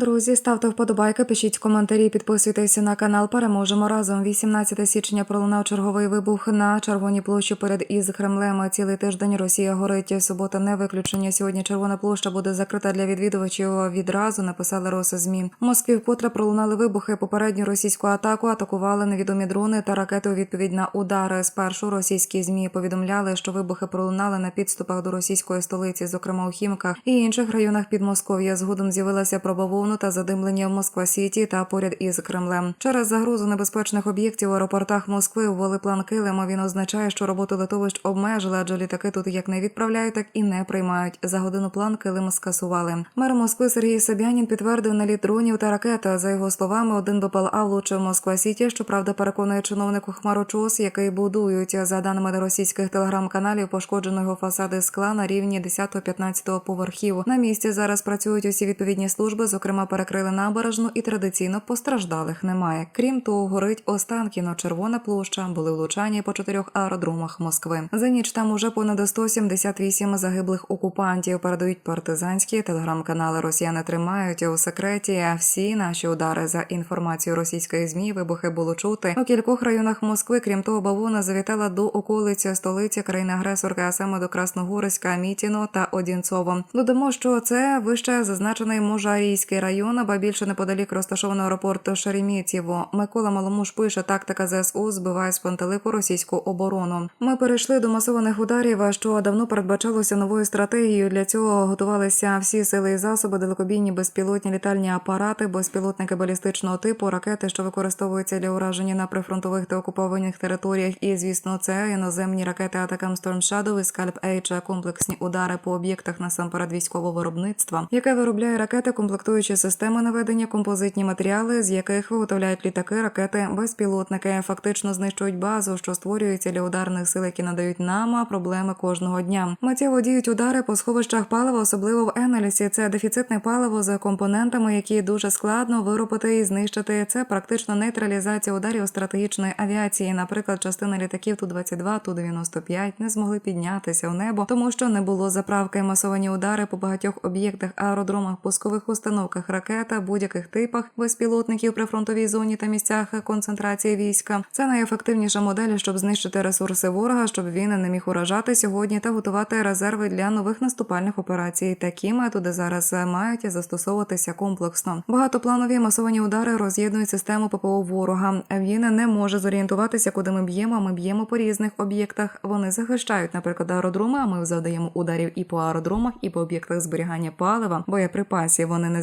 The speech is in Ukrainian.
Друзі, ставте вподобайки, пишіть коментарі, підписуйтесь на канал. Переможемо разом. 18 січня пролунав черговий вибух на червоній площі перед із Кремлем. Цілий тиждень Росія горить. Субота не виключення. Сьогодні червона площа буде закрита для відвідувачів. Відразу написали Росзмі. В Москві вкотре пролунали вибухи. Попередню російську атаку атакували невідомі дрони та ракети у відповідь на удари. Спершу російські змі повідомляли, що вибухи пролунали на підступах до російської столиці, зокрема у Хімках і інших районах Підмосков'я. Згодом з'явилася пробововна та задимлення в Москва Сіті та поряд із Кремлем. Через загрозу небезпечних об'єктів у аеропортах Москви ввели план Килима. Він означає, що роботу литовищ обмежили, адже літаки тут як не відправляють, так і не приймають. За годину план Килим скасували. Мер Москви Сергій Собянін підтвердив наліт дронів та ракет. За його словами, один БПЛА влучив Москва Сіті. Щоправда, переконує чиновнику Хмарочос, який будують за даними російських телеграм-каналів, пошкоджено його фасади скла на рівні 10-15 поверхів. На місці зараз працюють усі відповідні служби, зокрема перекрили набережну, і традиційно постраждалих немає. Крім того, горить Останкіно, Червона площа, були влучання по чотирьох аеродромах Москви. За ніч там уже понад 178 загиблих окупантів. Передають партизанські телеграм-канали. Росіяни тримають у секреті всі наші удари за інформацією російської змі. Вибухи було чути у кількох районах Москви. Крім того, бавовна завітала до околиці столиці країни-агресорки, а саме до Красногорська, Мітіно та Одінцово. Додамо, що це вище зазначений Можарійський район, ба більше неподалік розташованого аеропорту Шеремітєво. Микола Маломуш пише, тактика ЗСУ збиває з пантелику російську оборону. Ми перейшли до масованих ударів, що давно передбачалося новою стратегією. Для цього готувалися всі сили і засоби, далекобійні безпілотні літальні апарати, безпілотники балістичного типу, ракети, що використовуються для ураження на прифронтових та окупованих територіях. І звісно, це іноземні ракети Атакам Shadow і Scalp H, комплексні удари по об'єктах насамперед військового виробництва, яке виробляє ракети, комплектуючі системи наведення, композитні матеріали, з яких виготовляють літаки, ракети, безпілотники, фактично знищують базу, що створюється для ударних сил, які надають нам проблеми кожного дня. Миттєво діють удари по сховищах палива, особливо в Енелісі. Це дефіцитне паливо з компонентами, які дуже складно виробити і знищити. Це практично нейтралізація ударів стратегічної авіації. Наприклад, частина літаків ту 22 ту 95 не змогли піднятися в небо, тому що не було заправки. Масовані удари по багатьох об'єктах, аеродромах, пускових установках, ракета, будь-яких типах безпілотників при фронтовій зоні та місцях концентрації війська. Це найефективніша модель, щоб знищити ресурси ворога, щоб він не міг уражати сьогодні та готувати резерви для нових наступальних операцій. Такі методи зараз мають застосовуватися комплексно. Багатопланові масовані удари роз'єднують систему ППО ворога. Він не може зорієнтуватися, куди ми б'ємо. Ми б'ємо по різних об'єктах. Вони захищають, наприклад, аеродроми. А ми завдаємо ударів і по аеродромах, і по об'єктах зберігання палива, боєприпасів. Вони не